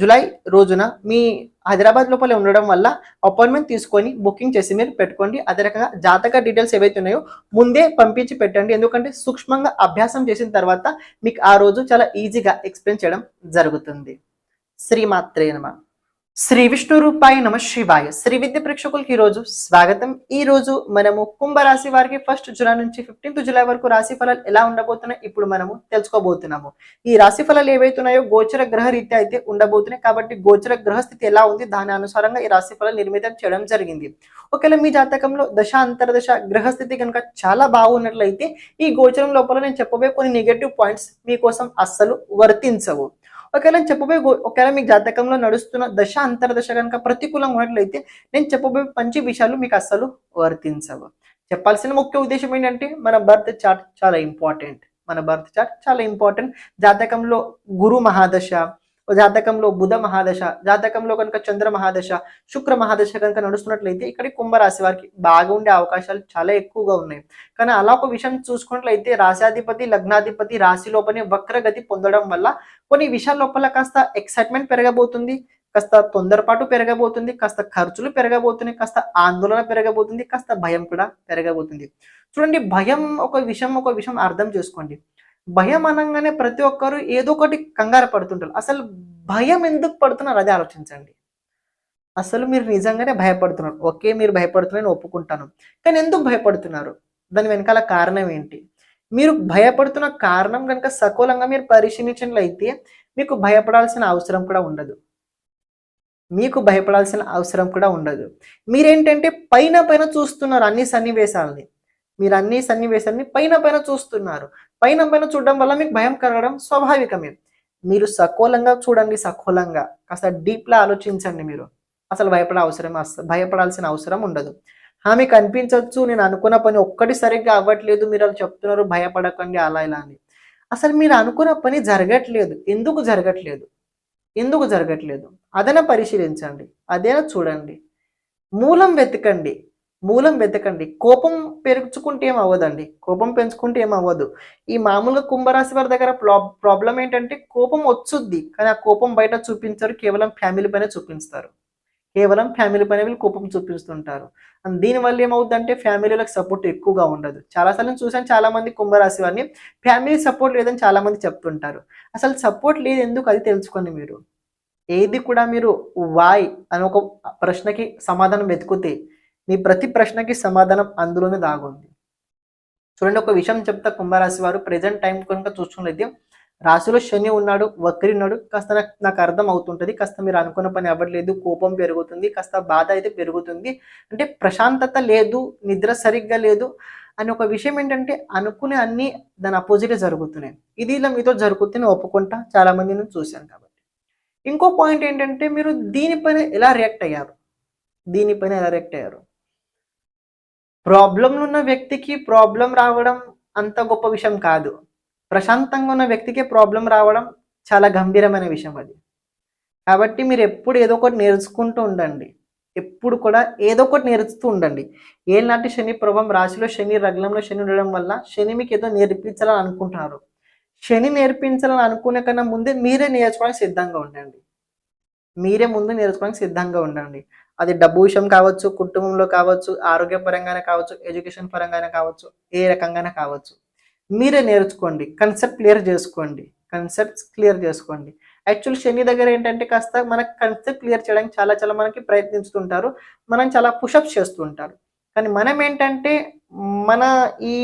July రోజున మీ హైదరాబాద్ లోపల ఉండడం వల్ల అపాయింట్మెంట్ తీసుకొని బుకింగ్ చేసి మీరు పెట్టుకోండి. అదే రకంగా జాతక డీటెయిల్స్ ఏవైతే ఉన్నాయో ముందే పంపించి పెట్టండి. ఎందుకంటే సూక్ష్మంగా అభ్యాసం చేసిన తర్వాత మీకు ఆ రోజు చాలా ఈజీగా ఎక్స్ప్లెయిన్ చేయడం జరుగుతుంది. శ్రీమాత్రేనమా శ్రీ విష్ణు రూపాయ నమ శివాయ. శ్రీ విద్య ప్రేక్షకులకి ఈ రోజు స్వాగతం. ఈ రోజు మనము కుంభరాశి వారికి ఫస్ట్ జులై నుంచి ఫిఫ్టీన్త్ జులై వరకు రాశి ఫలాలు ఎలా ఉండబోతున్నాయి ఇప్పుడు మనము తెలుసుకోబోతున్నాము. ఈ రాశి ఫలాలు ఏవైతున్నాయో గోచర గ్రహ రీత్యా అయితే ఉండబోతున్నాయి. కాబట్టి గోచర గ్రహ స్థితి ఎలా ఉంది? దాని అనుసారంగా ఈ రాశి ఫలాలు నిర్మితం చేయడం జరిగింది. ఒకవేళ మీ జాతకంలో దశ అంతర్దశ గ్రహస్థితి కనుక చాలా బాగున్నట్లయితే ఈ గోచరం లోపల నేను చెప్పబోయే కొన్ని నెగటివ్ పాయింట్స్ మీకోసం అస్సలు వర్తించవు. ఒకవేళ చెప్పబోయే ఒకవేళ మీ జాతకంలో నడుస్తున్న దశ అంతర్దశ కనుక ప్రతికూలంగా ఉన్నట్లయితే నేను చెప్పబోయే మంచి విషయాలు మీకు అస్సలు వర్తించవు. చెప్పాల్సిన ముఖ్య ఉద్దేశం ఏంటంటే మన బర్త్ చార్ట్ చాలా ఇంపార్టెంట్. మన బర్త్ చార్ట్ చాలా ఇంపార్టెంట్. జాతకంలో గురు మహాదశ జాతకంలో బుధ మహాదశ జాతకంలో కనుక చంద్ర మహాదశ శుక్ర మహాదశ కనుక నడుస్తున్నట్లయితే ఇక్కడ కుంభరాశి వారికి బాగా ఉండే అవకాశాలు చాలా ఎక్కువగా ఉన్నాయి. కానీ అలా ఒక విషయం చూసుకున్నట్లయితే రాశాధిపతి లగ్నాధిపతి రాశి లోపలే వక్రగతి పొందడం వల్ల కొన్ని విషయాల లోపల కాస్త ఎక్సైట్మెంట్ పెరగబోతుంది కాస్త తొందరపాటు పెరగబోతుంది కాస్త ఖర్చులు పెరగబోతున్నాయి కాస్త ఆందోళన పెరగబోతుంది కాస్త భయం కూడా పెరగబోతుంది. చూడండి భయం ఒక విషయం ఒక విషయం అర్థం చేసుకోండి. భయం అనగానే ప్రతి ఒక్కరు ఏదో ఒకటి కంగారు పడుతుంటారు. అసలు భయం ఎందుకు పడుతున్నారు? అదే ఆలోచించండి. అసలు మీరు నిజంగానే భయపడుతున్నారు. ఓకే మీరు భయపడుతున్నారని ఒప్పుకుంటాను. కానీ ఎందుకు భయపడుతున్నారు? దాని వెనకాల కారణం ఏంటి? మీరు భయపడుతున్న కారణం కనుక సకూలంగా మీరు పరిశీలించినట్లయితే మీకు భయపడాల్సిన అవసరం కూడా ఉండదు. మీకు భయపడాల్సిన అవసరం కూడా ఉండదు. మీరేంటంటే పైన పైన చూస్తున్నారు అన్ని సన్నివేశాలని. మీరు అన్ని సన్నివేశాలని పైన పైన చూస్తున్నారు. పైన పైన చూడడం వల్ల మీకు భయం కలగడం స్వాభావికమే. మీరు సకోలంగా చూడండి సకోలంగా. కాస్త డీప్లా ఆలోచించండి మీరు. అసలు భయపడే అవసరం భయపడాల్సిన అవసరం ఉండదు. ఆమె మీకు అనిపించవచ్చు నేను అనుకున్న పని ఒక్కటి సరిగ్గా అవ్వట్లేదు మీరు అలా చెప్తున్నారు భయపడకండి అలా ఇలా అని. అసలు మీరు అనుకున్న పని జరగట్లేదు. ఎందుకు జరగట్లేదు? ఎందుకు జరగట్లేదు? అదన పరిశీలించండి. అదేనా చూడండి. మూలం వెతకండి. మూలం వెతకండి. కోపం పెంచుకుంటే ఏం అవ్వదండి కోపం పెంచుకుంటే ఏం అవ్వదు ఈ మామూలుగా కుంభరాశి వారి దగ్గర ప్రాబ్లం ఏంటంటే కోపం వచ్చుద్ది. కానీ ఆ కోపం బయట చూపించరు. కేవలం ఫ్యామిలీ పైన చూపిస్తారు. కేవలం ఫ్యామిలీ పైన వీళ్ళు కోపం చూపిస్తుంటారు. అండ్ దీనివల్ల ఏమవుతుందంటే ఫ్యామిలీలకు సపోర్ట్ ఎక్కువగా ఉండదు. చాలాసార్లు చూసాను చాలా మంది కుంభరాశి వారిని ఫ్యామిలీ సపోర్ట్ లేదని చాలా మంది చెప్తుంటారు. అసలు సపోర్ట్ లేదు ఎందుకు? అది తెలుసుకోండి మీరు. ఏది కూడా మీరు వాయ్ అని ఒక ప్రశ్నకి సమాధానం వెతుకుతే మీ ప్రతి ప్రశ్నకి సమాధానం అందులోనే దాగుంది. చూడండి ఒక విషయం చెప్తా కుంభరాశి వారు. ప్రజెంట్ టైం కనుక చూసుకున్నది రాశిలో శని ఉన్నాడు వక్రి ఉన్నాడు. కాస్త నాకు అర్థం అవుతుంటుంది. కాస్త మీరు అనుకున్న పని అవ్వట్లేదు. కోపం పెరుగుతుంది. కాస్త బాధ అయితే పెరుగుతుంది. అంటే ప్రశాంతత లేదు నిద్ర సరిగ్గా లేదు అని ఒక విషయం ఏంటంటే అనుకునే అన్ని దాని అపోజిటే జరుగుతున్నాయి. ఇది ఇలా మీతో జరుగుతుంది ఒప్పుకుంటా. చాలా మంది నేను చూశాను కాబట్టి. ఇంకో పాయింట్ ఏంటంటే మీరు దీనిపైన ఎలా రియాక్ట్ అయ్యారు? దీనిపైన ఎలా రియాక్ట్ అయ్యారు? ప్రాబ్లంలు ఉన్న వ్యక్తికి ప్రాబ్లం రావడం అంత గొప్ప విషయం కాదు. ప్రశాంతంగా ఉన్న వ్యక్తికి ప్రాబ్లం రావడం చాలా గంభీరమైన విషయం అది. కాబట్టి మీరు ఎప్పుడు ఏదో ఒకటి నేర్చుకుంటూ ఉండండి. ఎప్పుడు కూడా ఏదో ఒకటి నేర్చుతూ ఉండండి. ఏనాటి శని ప్రభావం రాశిలో శని రగ్నంలో శని ఉండడం వల్ల శని మీకు ఏదో నేర్పించాలని అనుకుంటున్నారు. శని నేర్పించాలని అనుకునే కన్నా ముందే మీరే నేర్చుకోవడానికి సిద్ధంగా ఉండండి. మీరే ముందు నేర్చుకోవడానికి సిద్ధంగా ఉండండి. అది డబ్బు విషయం కావచ్చు కుటుంబంలో కావచ్చు ఆరోగ్యపరంగానే కావచ్చు ఎడ్యుకేషన్ పరంగానే కావచ్చు ఏ రకంగానే కావచ్చు. మీరే నేర్చుకోండి కన్సెప్ట్ క్లియర్ చేసుకోండి కన్సెప్ట్స్ క్లియర్ చేసుకోండి. యాక్చువల్ శని దగ్గర ఏంటంటే కాస్త మనకి కన్సెప్ట్ క్లియర్ చేయడానికి చాలా చాలా మనకి ప్రయత్నిస్తుంటారు మనం చాలా పుషప్స్ చేస్తుంటారు. కానీ మనం ఏంటంటే మన ఈ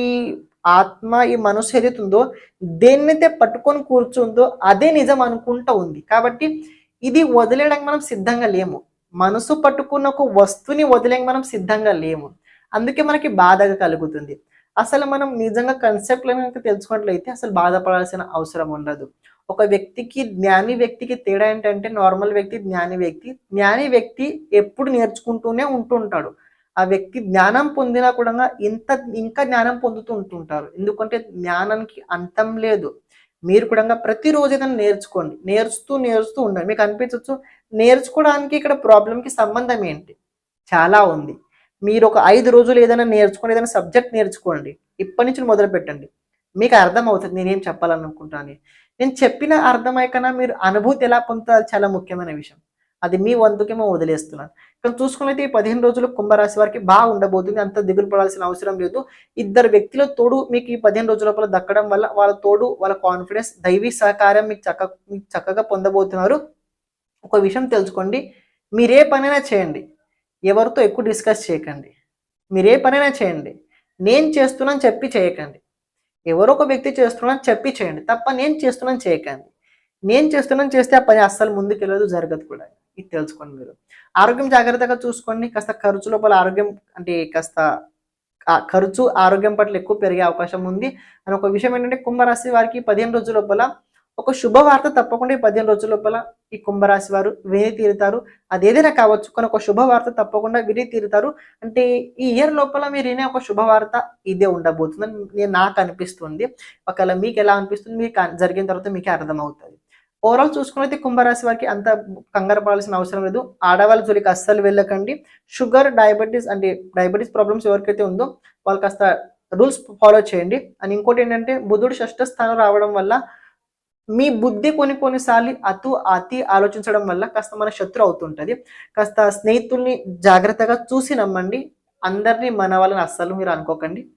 ఆత్మ ఈ మనసు ఏదైతే ఉందో దేన్నైతే పట్టుకొని కూర్చుందో అదే నిజం అనుకుంటా ఉంది. కాబట్టి ఇది వదిలేయడానికి మనం సిద్ధంగా లేము. మనసు పట్టుకున్న ఒక వస్తువుని వదిలేక మనం సిద్ధంగా లేము. అందుకే మనకి బాధగా కలుగుతుంది. అసలు మనం నిజంగా కన్సెప్ట్లను కనుక తెలుసుకున్నట్లయితే అసలు బాధపడాల్సిన అవసరం ఉండదు. ఒక వ్యక్తికి జ్ఞాని వ్యక్తికి తేడా ఏంటంటే నార్మల్ వ్యక్తి జ్ఞాని వ్యక్తి. జ్ఞాని వ్యక్తి ఎప్పుడు నేర్చుకుంటూనే ఉంటుంటాడు. ఆ వ్యక్తి జ్ఞానం పొందినా కూడా ఇంత ఇంకా జ్ఞానం పొందుతూ ఉంటుంటారు. ఎందుకంటే జ్ఞానానికి అంతం లేదు. మీరు కూడా ప్రతిరోజు ఏదైనా నేర్చుకోండి. నేర్చుతూ నేర్చుతూ ఉండండి. మీకు అనిపించవచ్చు నేర్చుకోవడానికి ఇక్కడ ప్రాబ్లంకి సంబంధం ఏంటి? చాలా ఉంది. మీరు ఒక ఐదు రోజులు ఏదైనా నేర్చుకోండి ఏదైనా సబ్జెక్ట్ నేర్చుకోండి. ఇప్పటి నుంచి మొదలు పెట్టండి. మీకు అర్థం అవుతుంది. నేనేం చెప్పాలనుకుంటాను నేను చెప్పిన అర్థమై కన్నా మీరు అనుభూతి ఎలా పొందుతారు చాలా ముఖ్యమైన విషయం. అది మీ వంతుకేమో వదిలేస్తున్నాను. కానీ చూసుకున్నైతే ఈ పదిహేను రోజులు కుంభరాశి వారికి బాగా ఉండబోతుంది. అంత దిగులు పడాల్సిన అవసరం లేదు. ఇద్దరు వ్యక్తుల తోడు మీకు ఈ పదిహేను రోజుల లోపల దక్కడం వల్ల వాళ్ళ తోడు వాళ్ళ కాన్ఫిడెన్స్ దైవీ సహకారం మీకు చక్క చక్కగా పొందబోతున్నారు. ఒక విషయం తెలుసుకోండి. మీరే పనైనా చేయండి. ఎవరితో ఎక్కువ డిస్కస్ చేయకండి. మీరే పనైనా చేయండి. నేను చేస్తున్నాను చెప్పి చేయకండి. ఎవరో ఒక వ్యక్తి చేస్తున్నాను చెప్పి చేయండి. తప్ప నేను చేస్తున్నాను చేయకండి. నేను చేస్తున్నాను చేస్తే ఆ పని అస్సలు ముందుకెళ్ళదు జరగదు కూడా. ఇది తెలుసుకోండి మీరు. ఆరోగ్యం జాగ్రత్తగా చూసుకోండి. కాస్త ఖర్చు లోపల ఆరోగ్యం అంటే కాస్త ఖర్చు ఆరోగ్యం పట్ల ఎక్కువ పెరిగే అవకాశం ఉంది. అని ఒక విషయం ఏంటంటే కుంభరాశి వారికి పదిహేను రోజుల లోపల ఒక శుభవార్త తప్పకుండా ఈ పదిహేను రోజుల లోపల ఈ కుంభరాశి వారు విని తీరుతారు. అది ఏదైనా కావచ్చు కానీ ఒక శుభవార్త తప్పకుండా విని తీరుతారు. అంటే ఈ ఇయర్ లోపల మీరు వినే ఒక శుభవార్త ఇదే ఉండబోతుందని నేను నాకు అనిపిస్తుంది. ఒకవేళ మీకు ఎలా అనిపిస్తుంది మీకు జరిగిన తర్వాత మీకే అర్థమవుతుంది. ఓవరాల్ చూసుకున్నైతే కుంభరాశి వారికి అంత కంగారు పడాల్సిన అవసరం లేదు. ఆడవాళ్ళ జోలికి అస్సలు వెళ్ళకండి. షుగర్ డయాబెటీస్ అంటే డయాబెటీస్ ప్రాబ్లమ్స్ ఎవరికైతే ఉందో వాళ్ళు కాస్త రూల్స్ ఫాలో చేయండి. అండ్ ఇంకోటి ఏంటంటే బుధుడు షష్ఠ స్థానం రావడం వల్ల మీ బుద్ధి కొన్ని కొన్నిసార్లు అతు అతి ఆలోచించడం వల్ల కాస్త మన శత్రు అవుతుంటది. కాస్త స్నేహితుల్ని జాగ్రత్తగా చూసి నమ్మండి. అందరినీ మన వాళ్ళని అస్సలు మీరు అనుకోకండి.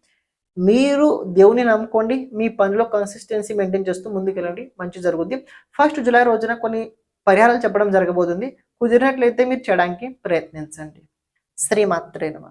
మీరు దేవుని నమ్ముకోండి. మీ పనిలో కన్సిస్టెన్సీ మెయింటైన్ చేస్తూ ముందుకెళ్ళండి. మంచి జరుగుద్ది. ఫస్ట్ జూలై రోజున కొన్ని పరిహారాలు చెప్పడం జరగబోతుంది. కుదిరినట్లయితే మీరు చేయడానికి ప్రయత్నించండి. శ్రీమాత్రే నమ.